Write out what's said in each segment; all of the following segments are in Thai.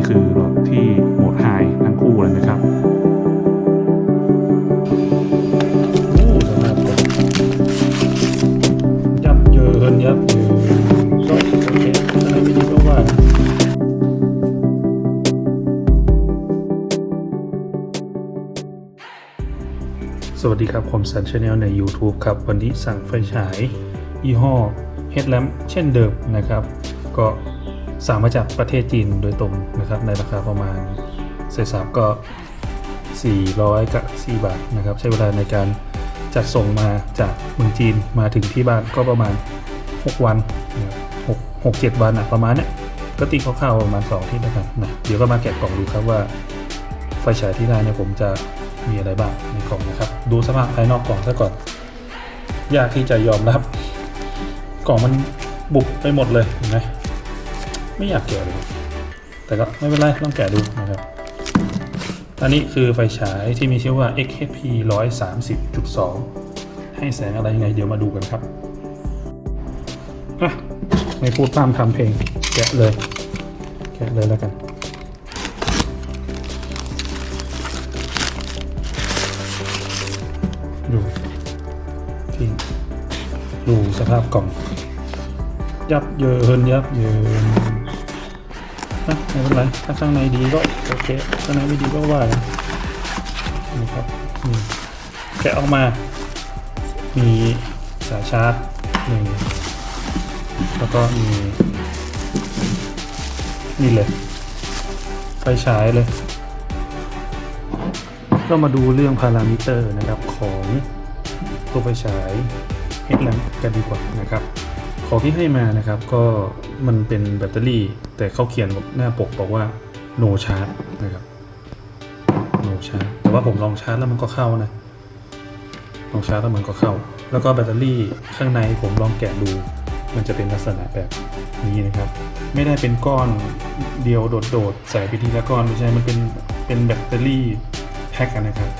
นี่คือรถที่โหมดไฮทั้งคู่เลยนะครับโอ้สภาพรถยับเยินยับเยินก็โอเคอะไรไม่ดีก็ว่าสวัสดีครับคมสันชาแนลใน YouTube ครับ วันนี้สั่งไฟฉาย ยี่ห้อ Headlamp เช่นเดิมนะครับ ก็ สั่งมาจากประเทศจีนโดยตรงนะครับในราคาประมาณเศษสามก็ 400กับ4บาทนะครับ ใช้เวลาในการจัดส่งมาจากเมืองจีนมาถึงที่บ้านก็ประมาณ 6 วันนะครับหกหกเจ็ดวันอะประมาณเนี้ยก็ตีคร่าวๆประมาณ2อาที่แล้วกันนะเดี๋ยวก็มาแกะกล่องดูครับว่าไฟฉายที่ได้เนี่ยผมจะมีอะไรบ้างในกล่องนะครับ ดูสภาพภายนอกกล่องซะก่อน ยากที่จะยอมรับ กล่องมันบุบไปหมดเลยเห็นไหม ไม่อยากแกะเลย แต่ก็ไม่เป็นไรต้องแกะดูนะครับ อันนี้คือไฟฉายที่มีชื่อว่า XHP 130.2 ให้แสงอะไรยังไงเดี๋ยวมาดูกันครับอะไม่พูดตามทำเพลง แกะเลย แกะเลยแล้วกันดูทิ้งดูสภาพกล่อง ยับเยินยับเยิน อะไม่เป็นไรถ้าข้างในดีก็โอเคข้างในไม่ดีก็ว่ากันนะครับแกะออกมา มีสายชาร์จหนึ่งแล้วก็มีนี่เลยไฟฉายเลยก็มาดูเรื่องพารามิเตอร์นะครับของตัวไฟฉาย headlamp กันดีกว่านะครับ ของที่ให้มานะครับก็มันเป็นแบตเตอรี่ แต่เขาเขียนหน้าปกบอกว่า no charge นะครับ no charge แต่ว่าผมลองชาร์จแล้วมันก็เข้านะ ลองชาร์จแล้วมันก็เข้า แล้วก็แบตเตอรี่ข้างในผมลองแกะดู มันจะเป็นลักษณะแบบนี้นะครับ ไม่ได้เป็นก้อนเดียวโดดๆใส่ไปทีละก้อนไม่ใช่ มันเป็นเป็นแบตเตอรี่แพ็กกันนะครับ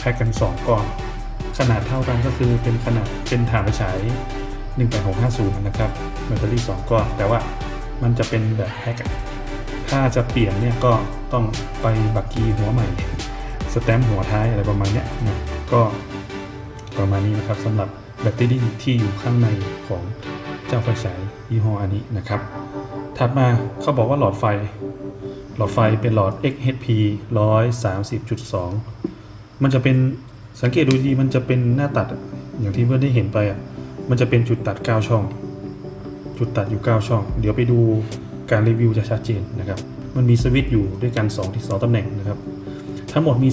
แพ็กกัน 2ก้อน ขนาดเท่ากันก็คือเป็นขนาดเป็นฐานไฟฉาย18650 นะครับ แบตเตอรี่ 2 ก้อน แต่ว่า มันจะเป็นแบบแพ็กถ้าจะเปลี่ยนเนี่ยก็ต้องไปบักกีหัวใหม่ สแตมป์หัวท้ายอะไรประมาณเนี้ยนะก็ประมาณนี้นะครับสำหรับแบตเตอรี่ที่อยู่ข้างในของเจ้าไฟฉายยี่ห้ออันนี้นะครับ ถัดมาเขาบอกว่าหลอดไฟ หลอดไฟเป็นหลอด XHP 130.2 มันจะเป็นสังเกตดูดีมันจะเป็นหน้าตัดอะอย่างที่เพื่อนได้เห็นไปอะมันจะเป็นจุดตัด9ช่อง จุดตัดอยู่ 9 ช่อง เดี๋ยวไปดูการรีวิวจะชัดเจนนะครับ มันมีสวิตช์อยู่ด้วยกัน2ที่2ตำแหน่งนะครับ ทั้งหมดมี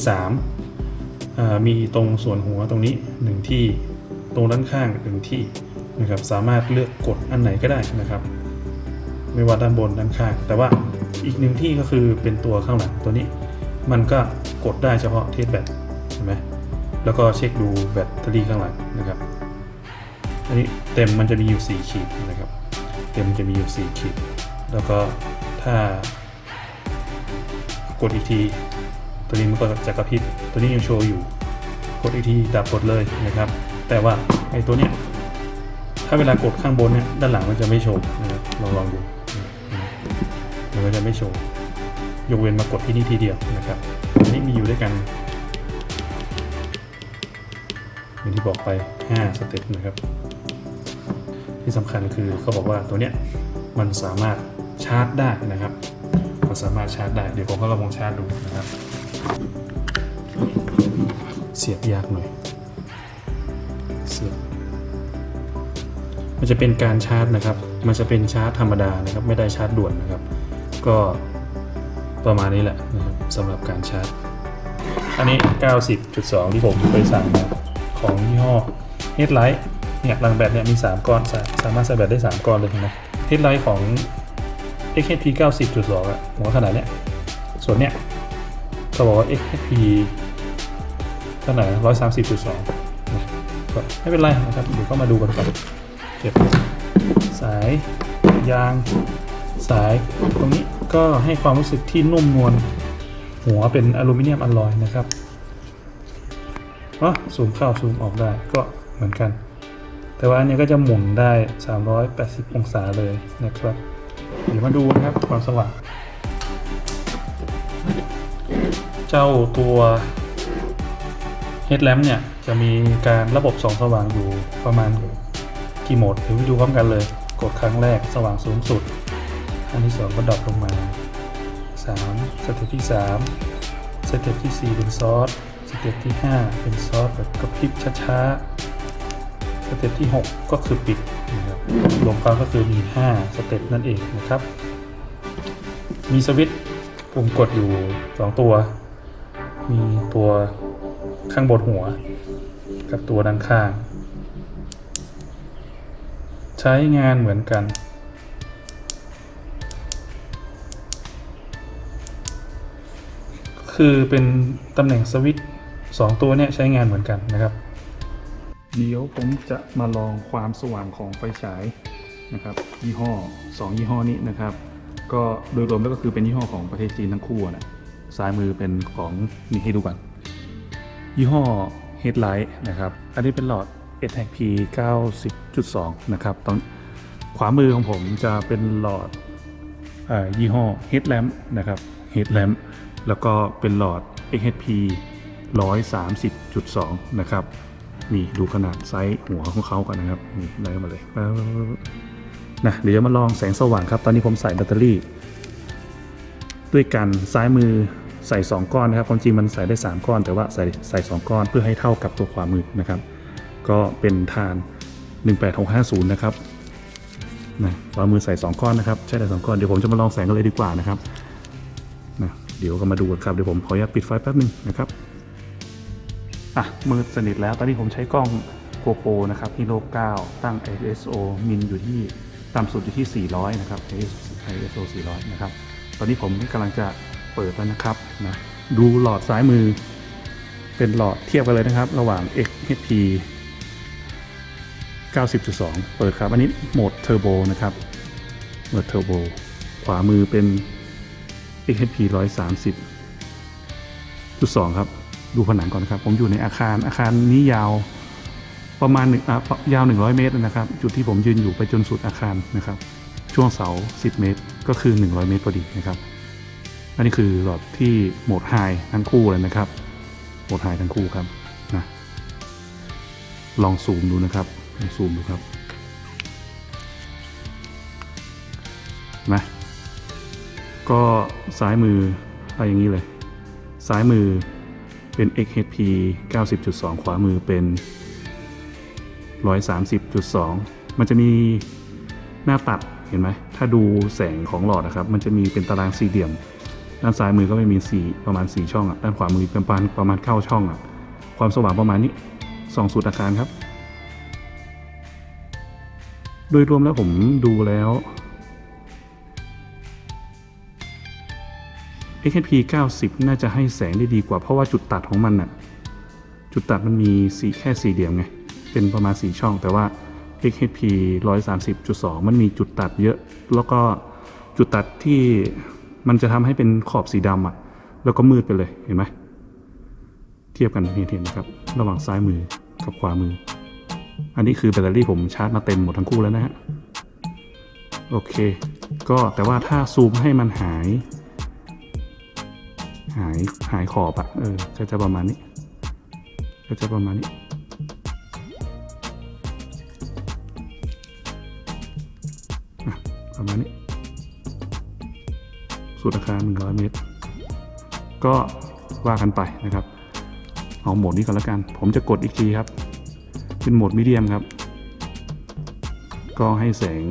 3 มีตรงส่วนหัวตรงนี้ 1 ที่ ตรงด้านข้าง1ที่นะครับ สามารถเลือกกดอันไหนก็ได้นะครับ ไม่ว่าด้านบนด้านข้าง แต่ว่าอีกหนึ่งที่ก็คือเป็นตัวข้างหลังตัวนี้ มันก็กดได้เฉพาะเทสแบตเห็นไหมแล้วก็เช็คดูแบตเตอรี่ข้างหลังนะครับ อันนี้เต็มมันจะมีอยู่ 4 ขีดนะครับ เต็มจะมีอยู่ 4 ขีด แล้วก็ถ้ากดอีกที ตัวนี้มันก็จะกระพริบ ตัวนี้ยังโชว์อยู่ กดอีกทีดับกดเลยนะครับ แต่ว่าไอ้ตัวเนี้ย ถ้าเวลากดข้างบนเนี่ย ด้านหลังมันจะไม่โชว์นะครับลองลองดูมันก็จะไม่โชว์ ยกเว้นมากดที่นี่ทีเดียวนะครับ อันนี้มีอยู่ด้วยกันอย่างที่บอกไป 5 สเต็ปนะครับ ที่สำคัญคือเขาบอกว่าตัวเนี้ยมันสามารถชาร์จได้นะครับ มันสามารถชาร์จได้ เดี๋ยวผมก็ลองชาร์จดูนะครับ เสียบยากหน่อย เสียบ มันจะเป็นการชาร์จนะครับ มันจะเป็นชาร์จธรรมดานะครับ ไม่ได้ชาร์จด่วนนะครับ ก็ประมาณนี้แหละนะครับสำหรับการชาร์จ อันนี้ 90.2 ที่ผมเคยสั่งมาของยี่ห้อ Headlight เนี่ยรังแบตเนี่ยมี 3ก้อนสาสามารถใส่แบตได้ 3ก้อนเลยเห็นไหม Headlight ของ XHP 90.2อะหัวขนาดเนี้ยส่วนเนี้ยเขาบอกว่า XHP เท่าไหร่นะ130.2ก็ไม่เป็นไรนะครับเดี๋ยวก็มาดูกันก่อนเก็บสายยางสายตรงนี้ก็ให้ความรู้สึกที่นุ่มนวลหัวเป็นอลูมิเนียมอลลอยนะครับอ๋อซูมเข้าซูมออกได้ก็เหมือนกัน แต่ว่าอันนี้ก็จะหมุนได้ 380 องศาเลยนะครับ เดี๋ยวมาดูนะครับความสว่าง เจ้าตัว headlamp เนี่ยจะมีการระบบส่องสว่างอยู่ประมาณกี่โหมดเดี๋ยวไปดูพร้อมกันเลย กดครั้งแรกสว่างสูงสุด อันที่ 2 ก็ดรอปลงมา 3 สเต็ปที่ 3 สเต็ปที่ 4 เป็นซอสสเต็ปที่ 5 เป็นซอสแบบกระพริบช้าๆ เต็ปที่ 6 ก็คือปิดนะครับรวมความก็คือมี 5 สเต็ปนั่นเองนะครับ มีสวิตช์ปุ่มกดอยู่ 2 ตัว มีตัวข้างบนหัว กับตัวด้านข้าง ใช้งานเหมือนกันคือเป็นตำแหน่งสวิตช์สองตัวเนี่ยใช้งานเหมือนกันนะครับ เดี๋ยวผมจะมาลองความสว่างของไฟฉายนะครับยี่ห้อ 2 ยี่ห้อนี้นะครับ ก็โดยรวมแล้วก็คือเป็นยี่ห้อของประเทศจีนทั้งคู่นะซ้ายมือเป็นของนี่ให้ดูกันยี่ห้อ Headlight นะครับ อันนี้เป็นหลอด ATP 90.2 นะครับตอนขวามือของผมจะเป็นหลอดออยี่ห้อ Headlamp นะครับ Headlamp แล้วก็เป็นหลอด XHP 130.2 นะครับ นี่ดูขนาดไซส์หัวของเขากันนะครับนี่ไล่มาเลยนะเดี๋ยวจะมาลองแสงสว่างครับ ตอนนี้ผมใส่แบตเตอรี่ ด้วยกันซ้ายมือใส่ 2 ก้อนนะครับความจริงมันใส่ได้ 3 ก้อน แต่ว่าใส่ใส่ 2 ก้อนเพื่อให้เท่ากับตัวขวามือนะครับ ก็เป็นทาน 18650 นะครับนะขวามือใส่ 2 ก้อนนะครับ ใช้ได้ 2 ก้อน เดี๋ยวผมจะมาลองแสงกันเลยดีกว่านะครับนะเดี๋ยวก็มาดูกันครับ เดี๋ยวผมขออนุญาตปิดไฟแป๊บนึงนะครับ อะมือสนิทแล้ว ตอนนี้ผมใช้กล้อง GoPro นะครับ Hero 9 ตั้ง ISO มินอยู่ที่ต่ำสุดอยู่ที่ 400 นะครับ ISO 400 นะครับ ตอนนี้ผมกำลังจะเปิดแล้วนะครับนะดูหลอดซ้ายมือ เป็นหลอดเทียบกันเลยนะครับ ระหว่าง XHP 90.2 เปิดครับ อันนี้โหมดเทอร์โบนะครับโหมดเทอร์โบ ขวามือเป็น XHP 130.2 ครับ ดูผนังก่อนนะครับ ผมอยู่ในอาคารอาคารนี้ยาวประมาณหนึ่งอะยาว 100 เมตรนะครับ จุดที่ผมยืนอยู่ไปจนสุดอาคารนะครับ ช่วงเสา 10 เมตร ก็คือ 100 เมตรพอดีนะครับ อันนี้คือหลอดที่โหมดไฮทั้งคู่เลยนะครับ โหมดไฮทั้งคู่ครับนะลองซูมดูนะครับลองซูมดูครับนะก็ซ้ายมืออะไรอย่างนี้เลย ซ้ายมือ เป็น XHP 90.2 ขวามือเป็น 130.2 มันจะมีหน้าตัดเห็นไหม ถ้าดูแสงของหลอดนะครับ มันจะมีเป็นตารางสี่เหลี่ยม ด้านซ้ายมือก็ไม่มีสีประมาณ 4 ช่องอะ ด้านขวามือเป็นประมาณประมาณเก้าช่องอะ ความสว่างประมาณนี้สองสุดอาคารครับ โดยรวมแล้วผมดูแล้ว XHP 90 น่าจะให้แสงได้ดีกว่าเพราะว่าจุดตัดของมันน่ะ จุดตัดมันมีสีแค่สี่เหลี่ยมไง เป็นประมาณ4ช่องแต่ว่า XHP 130.2 มันมีจุดตัดเยอะ แล้วก็จุดตัดที่มันจะทำให้เป็นขอบสีดำอะ แล้วก็มืดไปเลยเห็นไหมเทียบกันเห็นๆนะครับ ระหว่างซ้ายมือกับขวามือ อันนี้คือแบตเตอรี่ผมชาร์จมาเต็มหมดทั้งคู่แล้วนะฮะ โอเค ก็แต่ว่าถ้าซูมให้มันหาย หายหายขอบอะเออก็จะประมาณนี้ ก็จะประมาณนี้ ประมาณนี้สุดอาคาร100 เมตร ก็ว่ากันไปนะครับ เอาโหมดนี้ก่อนแล้วกัน ผมจะกดอีกทีครับ เป็นโหมดมีเดียมครับ ก็ให้แสง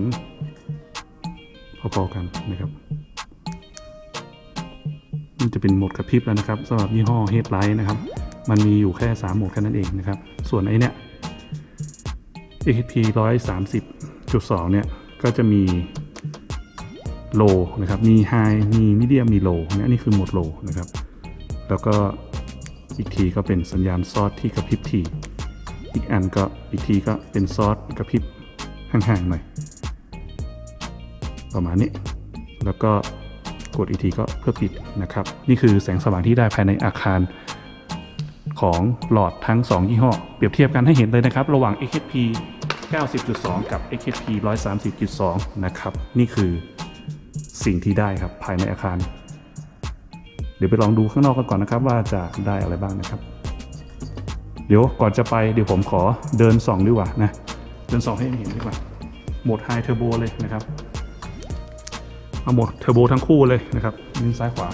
พอๆกันนะครับ จะเป็นโหมดกระพริบแล้วนะครับสำหรับยี่ห้อ Headlight นะครับ มันมีอยู่แค่ 3 โหมดแค่นั้นเองนะครับ ส่วนไอ้เนี่ย XP 130.2 เนี่ย ก็จะมี low นะครับ มี high มี medium มี low เนี่ยนี่คือโหมด low นะครับ แล้วก็อีกทีก็เป็นสัญญาณซอสที่กระพริบที อีกอันก็อีกทีก็เป็นซอสกระพริบห่างๆหน่อย ประมาณนี้ แล้วก็ ดอีกทีก็เพื่อปิดนะครับ นี่คือแสงสว่างที่ได้ภายในอาคารของหลอดทั้ง 2 ยี่ห้อ เปรียบเทียบกันให้เห็นเลยนะครับ ระหว่าง XHP 90.2 กับ XHP 130.2 นะครับ นี่คือสิ่งที่ได้ครับภายในอาคาร เดี๋ยวไปลองดูข้างนอกกันก่อนนะครับ ว่าจะได้อะไรบ้างนะครับ เดี๋ยวก่อนจะไปเดี๋ยวผมขอเดินส่องดีกว่านะ เดินส่องให้เห็นดีกว่าโหมดไฮเทอร์โบเลยนะครับ เอาหมดเทอร์โบทั้งคู่เลยนะครับยืนซ้ายขวา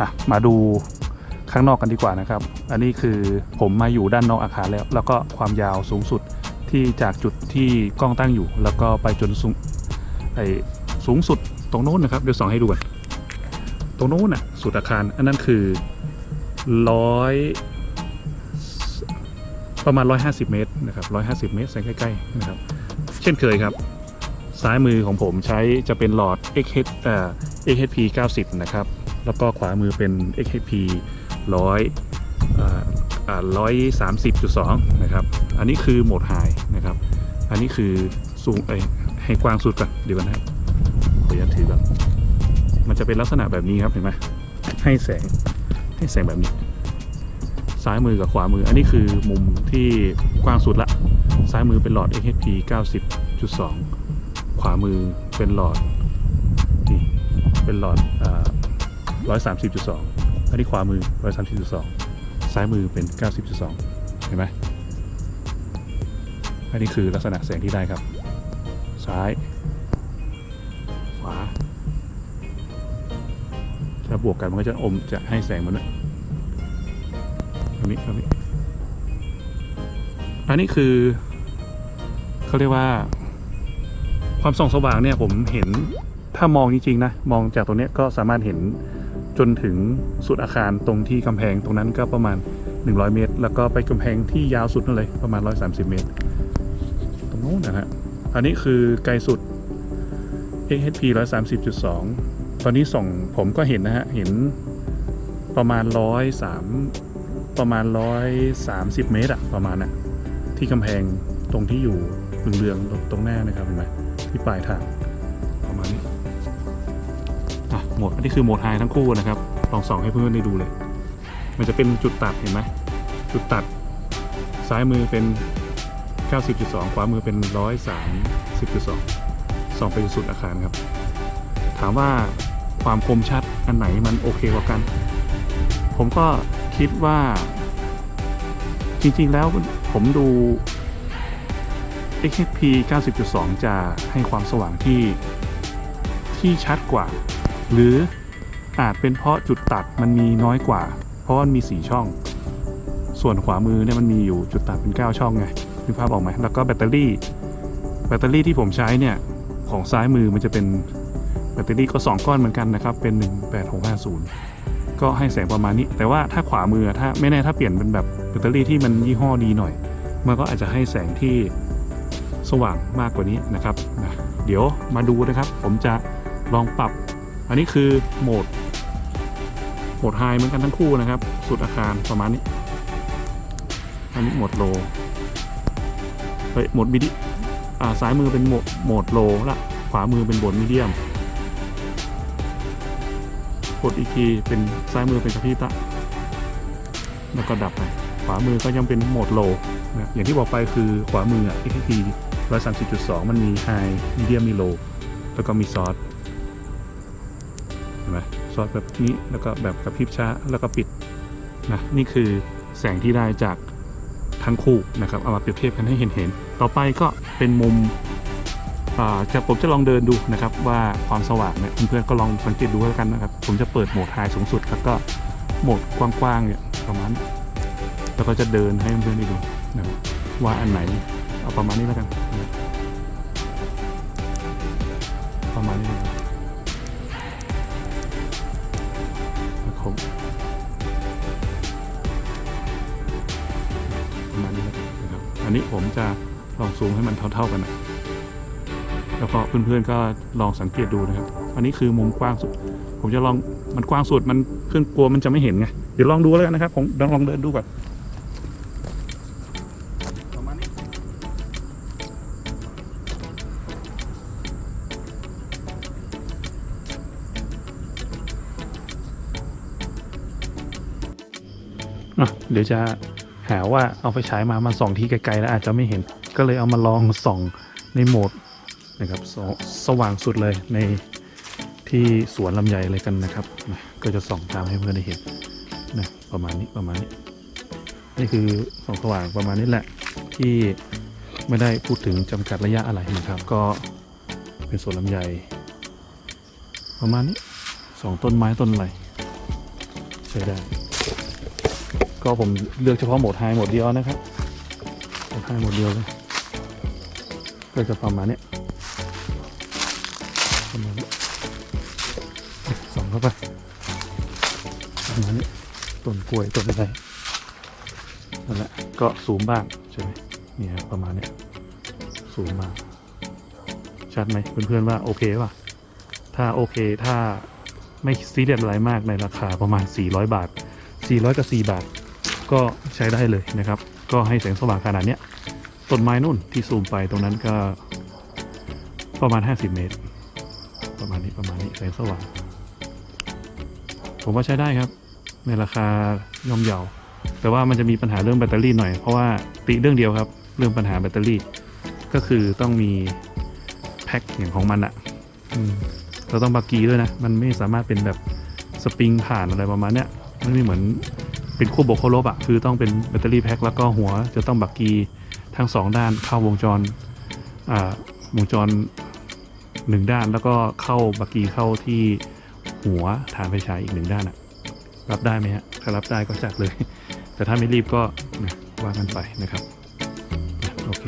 อะ มาดู ข้างนอกกันดีกว่านะครับ อันนี้คือผมมาอยู่ด้านนอกอาคารแล้ว แล้วก็ความยาวสูงสุดที่จากจุดที่กล้องตั้งอยู่ แล้วก็ไปจนสูงไอสูงสุดตรงโน้นนะครับเดี๋ยวส่องให้ดูกันตรงโน้นน่ะสุดอาคาร อันนั้นคือร้อยประมาณ 150 เมตรนะครับ150 เมตรแสงใกล้ๆนะครับ เช่นเคยครับ ซ้ายมือของผมใช้จะเป็นหลอด XH เอ่อ XHP 90 นะครับ แล้วก็ขวามือเป็น XHP 100อ่าอ่า130.2นะครับ อันนี้คือโหมดไฮนะครับ อันนี้คือสูงเอ้ให้กว้างสุดก่อนดี๋ยวกันะครับขออนุญาตถือก่อนมันจะเป็นลักษณะแบบนี้ครับเห็นไหมให้แสงให้แสงแบบนี้ ซ้ายมือกับขวามือ อันนี้คือมุมที่กว้างสุดละ ซ้ายมือเป็นหลอด XHP 90.2 ขวามือเป็นหลอดนี่เป็นหลอด อ่า130.2อันนี้ขวามือ130.2ซ้ายมือเป็น90.2เห็นไหมอันนี้คือลักษณะแสงที่ได้ครับ ซ้าย ขวาถ้าบวกกันมันก็จะอมจะให้แสงมันด้วยอันนี้อันนี้อันนี้คือเขาเรียกว่าความส่องสว่างเนี่ยผมเห็นถ้ามองจริงๆนะ มองจากตรงนี้ก็สามารถเห็น จนถึงสุดอาคารตรงที่กำแพงตรงนั้นก็ประมาณ 100 เมตร แล้วก็ไปกำแพงที่ยาวสุดนั่นเลยประมาณ 130 เมตร ตรงนู้นนะฮะอันนี้คือไกลสุด XHP 130.2 ตอนนี้ส่องผมก็เห็นนะฮะ เห็นประมาณ 103 ประมาณ 130 เมตรอะประมาณน่ะที่กำแพงตรงที่อยู่เหลืองๆตรงหน้านะครับเห็นไหมที่ปลายทางประมาณนี้ อะโหมดอันนี้คือโหมดไฮทั้งคู่นะครับลองส่องให้เพื่อนๆได้ดูเลย มันจะเป็นจุดตัดเห็นไหมจุดตัดซ้ายมือเป็น 90.2 ขวามือเป็น 130.2 ส่องไปสุดอาคารครับ ถามว่าความคมชัดอันไหนมันโอเคกว่ากัน ผมก็คิดว่าจริงๆแล้วผมดู XHP 90.2 จะให้ความสว่างที่ที่ชัดกว่า หรืออาจเป็นเพราะจุดตัดมันมีน้อยกว่า เพราะมันมี 4 ช่อง ส่วนขวามือเนี่ยมันมีอยู่จุดตัดเป็น 9 ช่องไงนึกภาพออกไหมแล้วก็แบตเตอรี่ แบตเตอรี่ที่ผมใช้เนี่ยของซ้ายมือมันจะเป็นแบตเตอรี่ก็ 2 ก้อนเหมือนกันนะครับ เป็น 18650 ก็ให้แสงประมาณนี้ แต่ว่าถ้าขวามือถ้าไม่แน่ถ้าเปลี่ยนเป็นแบบแบตเตอรี่ที่มันยี่ห้อดีหน่อย มันก็อาจจะให้แสงที่สว่างมากกว่านี้นะครับนะเดี๋ยวมาดูนะครับ ผมจะลองปรับ อันนี้คือโหมด โหมดไฮเหมือนกันทั้งคู่นะครับ สุดอาคารประมาณนี้ อันนี้โหมดโลเฮ้ยโหมดมิดิอ่าซ้ายมือเป็นโหมดโหมดโลละขวามือเป็นโหมดมีเดียม กดอีกทีเป็นซ้ายมือเป็นกระพริบละแล้วก็ดับไป ขวามือก็ยังเป็นโหมดโลนะอย่างที่บอกไปคือขวามืออะ XP 130.2 มันมี High Medium มี Low แล้วก็มีซอส ซอสแบบนี้แล้วก็แบบกระพริบช้าแล้วก็ปิดนะนี่คือแสงที่ได้จากทั้งคู่นะครับเอามาเปรียบเทียบกันให้เห็นเห็นๆต่อไปก็เป็นมุมอ่าจะผมจะลองเดินดูนะครับว่าความสว่างเนี่ยเพื่อนๆก็ลองสังเกตดูแล้วกันนะครับ ผมจะเปิดโหมดไฮสูงสุด แล้วก็โหมดกว้างๆเนี่ยประมาณแล้วก็จะเดินให้เพื่อนๆได้ดูนะว่าอันไหนเอาประมาณนี้แล้วกัน อันนี้ผมจะลองซูมให้มันเท่า ๆกันนะแล้วก็เพื่อนๆก็ลองสังเกตดูนะครับ อันนี้คือมุมกว้างสุด ผมจะลองมันกว้างสุดมันขึ้นกลัวมันจะไม่เห็นไง เดี๋ยวลองดูแล้วกันนะครับ ผมลองลองเดินดูก่อนเดี๋ยวจะ หาว่าเอาไฟฉายมามาส่องที่ไกลๆแล้วอาจจะไม่เห็น ก็เลยเอามาลองส่องในโหมดนะครับสสว่างสุดเลยในที่สวนลำไยเลยกันนะครับนะก็จะส่องตามให้เพื่อนได้เห็นนะประมาณนี้ประมาณนี้ นี่คือส่องสว่างประมาณนี้แหละที่ไม่ได้พูดถึงจำกัดระยะอะไรนะครับ ก็เป็นสวนลำไยประมาณนี้สองต้นไม้ต้นอะไรใช้ได้ ก็ผมเลือกเฉพาะโหมดไฮโหมดเดียวนะครับโหมดไฮโหมดเดียวเลยก็จะประมาณเนี้ยประมาณนี้ส่องเข้าไปประมาณนี้ต้นกล้วยต้นอะไรนั่นแหละก็สูงบ้างใช่ไหมเนี่ยครับประมาณนี้สูงมากชัดไหมเพื่อนๆว่าโอเคป่ะถ้าโอเคถ้าไม่ซีเรียสอะไรมากในราคาประมาณ 400 บาท 400 กับ 4 บาท ก็ใช้ได้เลยนะครับ ก็ให้แสงสว่างขนาดเนี้ยต้นไม้นู่นที่ซูมไปตรงนั้นก็ประมาณ 50 เมตร ประมาณนี้ประมาณนี้แสงสว่าง ผมว่าใช้ได้ครับ ในราคาย่อมเยาแต่ว่ามันจะมีปัญหาเรื่องแบตเตอรี่หน่อย เพราะว่าติเรื่องเดียวครับ เรื่องปัญหาแบตเตอรี่ ก็คือต้องมีแพ็คอย่างของมันอะเราต้องบักกีด้วยนะ มันไม่สามารถเป็นแบบสปริงผ่านอะไรประมาณเนี้ยมันไม่เหมือน เป็นคู่บวกคู่ลบอะคือต้องเป็นแบตเตอรี่แพ็คแล้วก็หัวจะต้องบักกีทั้งสองด้านเข้าวงจรวงจรหนึ่งด้านแล้วก็เข้าบักกีเข้าที่หัวฐานไฟฉายอีกหนึ่งด้านอะรับได้ไหมฮะถ้ารับได้ก็จัดเลย แต่ถ้าไม่รีบก็ว่ากันไปนะครับโอเค